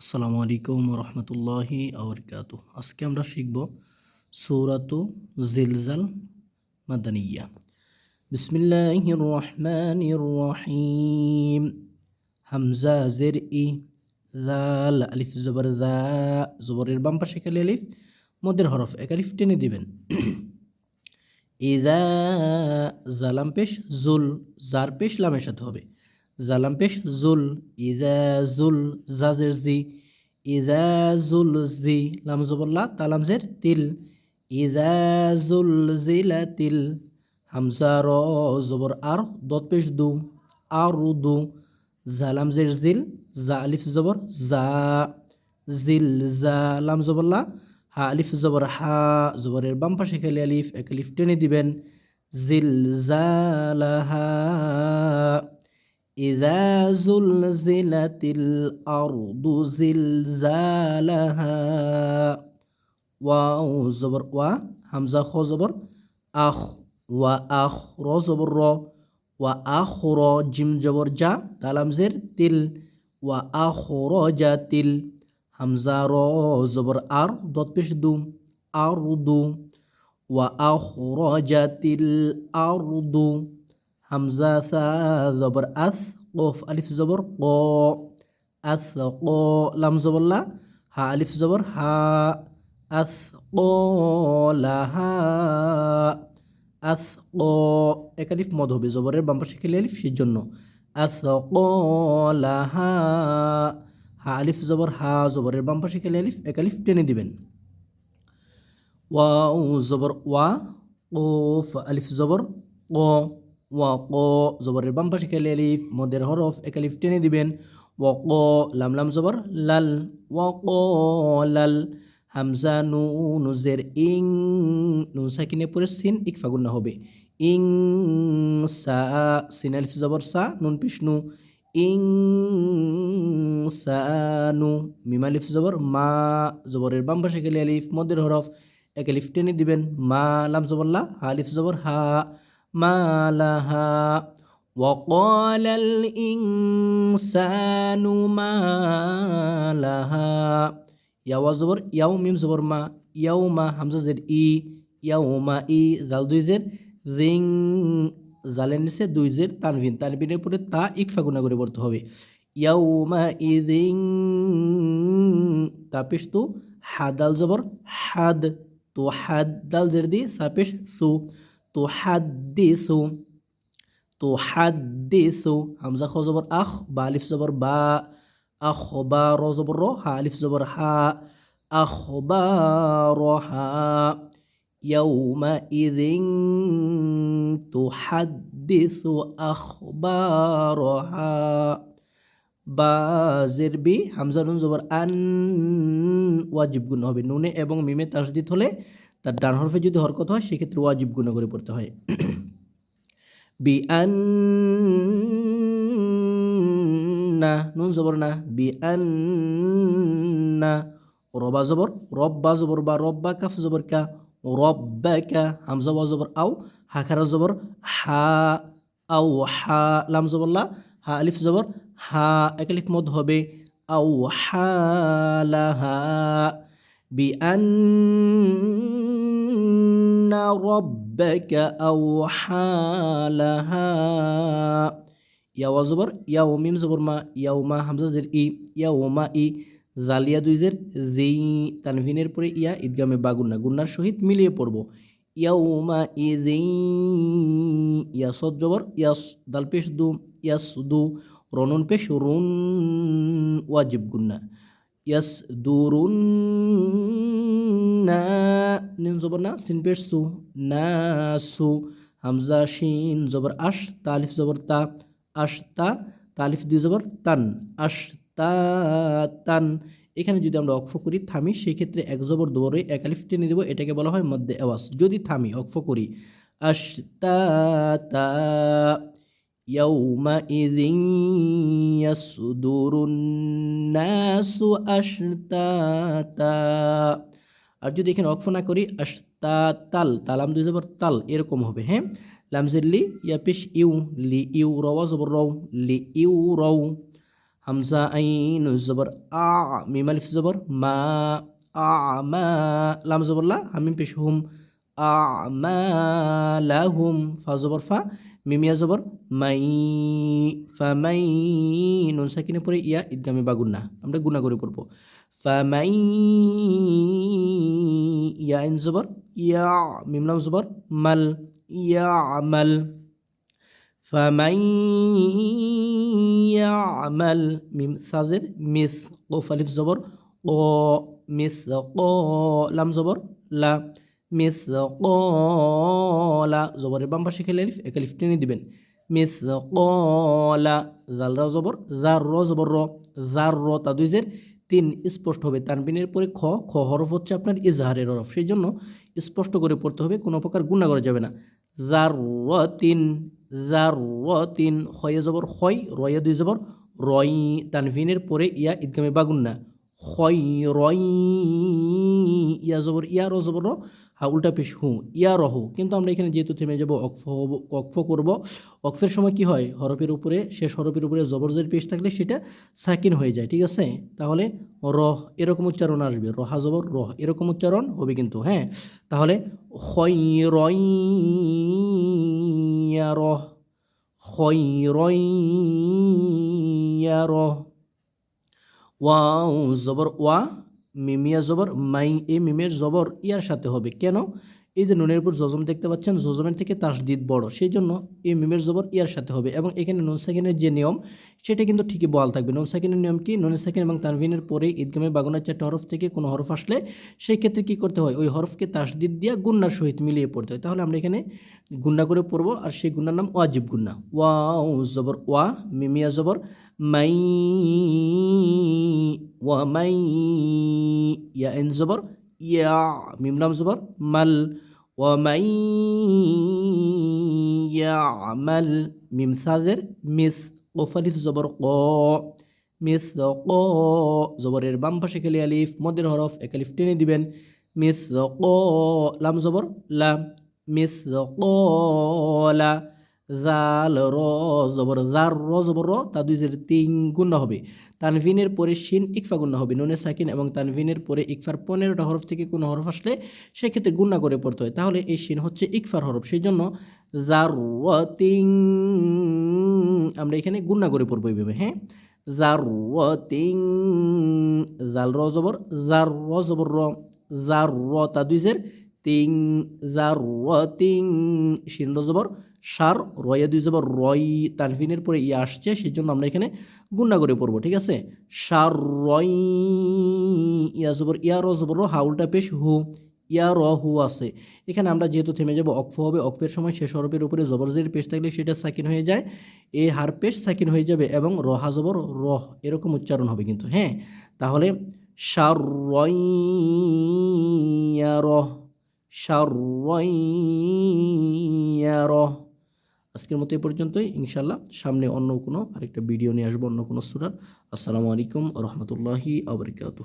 আসসালামু আলাইকুম রহমতুল্লাহি আবরকাত আজকে আমরা শিখব সৌরাত জিলজাল মাদানিয়া। বিসমিল্লাহির রহমানির রহিম হামজা, জের, ই জাল আলিফ, জবর দা জবরের বাম পাশে খালি আলিফ, মদের হরফ, এক আলিফ টেনে দিবেন। ইদা, জালাম পেশ, জুল, জার পেশ, লামের সাথে হবে। জালাম পেশ জুল ইদা জুল জাজের জি ইদা জুল জি তালাম জের তিল ইদা জুল জিলা তিল হামজা র জবর আর দত পেশ দু আর দু জালাম জের জিল জা আলিফ জবর জা জিল জা লাম জবল্লা হা আলিফ জবর হা জবরের বাম পাশে খেলে আলিফ এক আলিফ টেনে দিবেন জিল জালাহা إذا زلزلت الأرض زلزالها واو زبر و همزة خو زبر أخ وأخ رو زبر رو وأخر جيم جبر جا تلام زر تل وأخرج تل همزة رو زبر أر دوت بيش دو أرض وأخرجت الأرض হামজা সা জবর আস কফ আলিফ জবর ক আস ক লাম জবল্লা হা আলিফ জবর হা আস ক লাহা আস ক এক আলিফ মদ হবে জবরের বাম পাশে আলিফ সেই জন্য আস ক লাহা হা আলিফ জবর হা জবরের বাম পাশে আলিফ এক আলিফ টেনে দিবেন। ওয়াও জবর ওয়া কফ আলিফ জবর ক ওয়া ক জবরের বাম পাশে খেলে আলিফ মদের হরফ এক আলিফ টেনে দিবেন ওয়া ক লাম লাম জবর লাল ওয়া ক লাল হামজা নু নুজের ইং নুন সাকিনে পরে সিন ইকফা গুন্না হবে ইং সা সিন আলিফ জবর সা নুন পিষ্ণু ইং সানু মিম আলিফ জবর মা জবরের বাম পাশে খেলে আলিফ মদের হরফ এক আলিফ টেনে দিবেন মা লাম জবরলা হা আলিফ জবর হা ما لها وقال الإنسان ما لها يا وزبر يوم ميم زبر ما يوم همزة زر إي يوم إي ذال দুই জের রিং জালের নিচে দুই জের তানভিন তানভিনের পরে তা ইকফা গুণা করে পড়তে হবে ইয়াউমা ইদিং তাপিস তু হাদাল জবর হাদ তো হাদ দাল জের দি সাপিস সু تحدث تحدث همزة خو زبر أخ بألف زبر باء أخبار زبر رو ها ألف زبر ها أخبارها يومئذ تحدث أخبارها বাজের বি হামজা নুন জবর আন ওয়াজিব গুণ হবে নুনে এবং মিমে তাসদিদ হলে তার ডান হরফে যদি হরকত হয়, সেক্ষেত্রে ওয়াজিব গুণা করে পড়তে হয়। বি আন না, নুন জবর না। বি আন না, রবা জবর, রব্বা জবর বা রব্বা কাফ জবর কা রব্বাকা হামজা ওয়া জবর আও হাখারা জবর, হা আও, হা লাম জবরলা হা আলিফ জবর, হা, এক আলিফ মদ হবে, আও হালাহা بأن ربك أوحى لها يا وزبر يوم ميم زبر ما يوم হামজা জের ই ইয়াউমা ই জালিয়া দুইজের জি তানভিনের পরে ইয়া ঈদগামে বা গুন্না গুন্নার সহিত মিলিয়ে পড়ব ইয়াউমা ইজি ইয়াসদ জবর ইয়াস দাল পেশ দু ইয়াস দু রনুন পেশ রুন ওয়াজিব গুন্না ইয়াস দুরুন না নিন জবর না, সিন পেশ সু, না সু, হামজা, শিন জবর, আশ তালিফ জবর, তা, আশ, তা তালিফ দুই জবর, তান, আশ, তা, তান। এখানে যদি আমরা অক্ফ করি থামি, সেক্ষেত্রে এক জবর দবরে এক আলিফ টেনে দেবো, এটাকে বলা হয় মধ্যে আওয়াজ। যদি থামি অক্ফ করি, আশ, তা তা يومئذ يصدر الناس أشتاتا আর যদি এখানে অক্ষ না করি আস্তা তাল তালাম দুই জবর তাল এরকম হবে হ্যাঁ লামজের লি ইয়া পেশ ইউ লি ইউ রওয়া জবর রও লি ইউ রও হামজা আইন জবর আ মিম আলিফ জবর মা আ মা লাম জবর লা হামিম পেশ হুম আ মা লাহুম ফা জবর ফা মিমিয়া জবর মাই ফামাই নুন সাকিনে পরে ইয়া ঈদগামে বা গুন্না আমরা গুণা করে পড়ব ফামাই ইয়া ইন জবর ইয়া মিমলাম জবর মাল ইয়া আমাল ফামাই ইয়ামাল মিম সাদের মিস কোফ আলিফ জবর ও মিস ক লাম জবর লা মিস কলা জবরের বাম পাশে খেলে এক আলিফ টেনে দিবেন মিস কলা জাল রা জবর জার র জবর র জার র তা দুইজের তিন স্পষ্ট হবে তানবিনের পরে খ খ হরফ হচ্ছে আপনার ইজহারের হরফ সেই জন্য স্পষ্ট করে পড়তে হবে কোনো প্রকার গুণা করা যাবে না জার র তিন জার র তিন হয়ে জবর হয় রয়ে দুই জবর রই তানভিনের পরে ইয়া ঈদগামে বাগুন্না হয় রই ইয়া জবর ইয়া র জবর র হা উল্টা পেশ হু, ইয়া রহু। কিন্তু আমরা এখানে যেহেতু থেমে যাব অক্ফ অক্ফ করব অক্ফের সময় কি হয়? হরফের উপরে, শেষ হরফের উপরে জবরজের পেশ থাকলে সেটা সাকিন হয়ে যায়, ঠিক আছে? তাহলে রহ, এরকম উচ্চারণ আসবে, রহা জবর, রহ, এরকম উচ্চারণ হবে কিন্তু হ্যাঁ? তাহলে হয় রহ হয় ওয়াও জবর, ওয়া মিমিয়া জবর, মাই, এই মিমের জবর ইয়ার সাথে হবে। কেন? এই যে নুনের উপর জজম দেখতে পাচ্ছেন, জজমের থেকে তাসদিদ বড়। সেই জন্য এই মিমের জবর ইয়ার সাথে হবে এবং এখানে নুন সাকিনের যে নিয়ম, সেটা কিন্তু ঠিকই বল থাকবে। নুন সাকিনের নিয়ম কি? নুন সাকিন এবং তানভিনের পরে ঈদগামে বাগুনার চারটে হরফ থেকে কোনো হরফ আসলে সেই ক্ষেত্রে কী করতে হয়? ওই হরফকে তাসদিদ দিয়ে গুন্নার সহিত মিলিয়ে পড়তে হয়। তাহলে আমরা এখানে গুন্না করে পড়ব, আর সেই গুন্নার নাম ওয়াজিব গুন্না। ওয়াও জবর, ওয়া, মিমিয়া জবর মাই ওয়া মাই ইয়া এন জবর ইয়া মিম নাম জবর মাল ومن يعمل মিম সাদের মিস ওফালিফ জবর ক মিস ক জবরের বাম পাশে খেলে আলিফ মদের হরফ এক আলিফ টেনে দিবেন মিস ক লাম জবর লা মিস লা জাল র জবর জার র জবর, র, তা দুই জের তিন গুণ হবে। তানভিনের পরে শিন, ইকফা গুণ হবে, নুনে সাকিন এবং তানভিনের পরে ইকফার পনেরোটা হরফ থেকে কোনো হরফ আসলে সেক্ষেত্রে গুণা করে পড়তে হয়। তাহলে এই শিন হচ্ছে ইকফার হরফ সেই জন্য জার তিং আমরা এখানে গুণা করে পড়ব এইভাবে হ্যাঁ? জার তিং জাল র জবর জার র জবর, র জার র, তা দুই জের তিং জার তিং শিন র জবর সার রয়ে দুই জবর রয় তানভিনের পরে ইয়ে আসছে সেই জন্য আমরা এখানে গুন্না করে পড়ব, ঠিক আছে? সার রয় ইয়া জবর, ইয়া, র জবর হাউলটা পেশ, হু, ইয়া, র, হু আছে। এখানে আমরা যেহেতু থেমে যাব, অক্ফ হবে, অক্ফের সময় শেষ হরফের উপরে জবরজের পেশ থাকলে সেটা সাকিন হয়ে যায়, এ হার পেশ সাকিন হয়ে যাবে এবং রহা জবর রহ এরকম উচ্চারণ হবে কিন্তু হ্যাঁ? তাহলে সার রয় ইয়া রহ সার রয় ইয়া রহ আজকের মতো এই পর্যন্তই। ইনশাল্লাহ সামনে অন্য কোনো আরেকটা ভিডিও নিয়ে আসব, অন্য কোনো সুরার। আসসালামু আলাইকুম রহমতুল্লাহি আবরকাত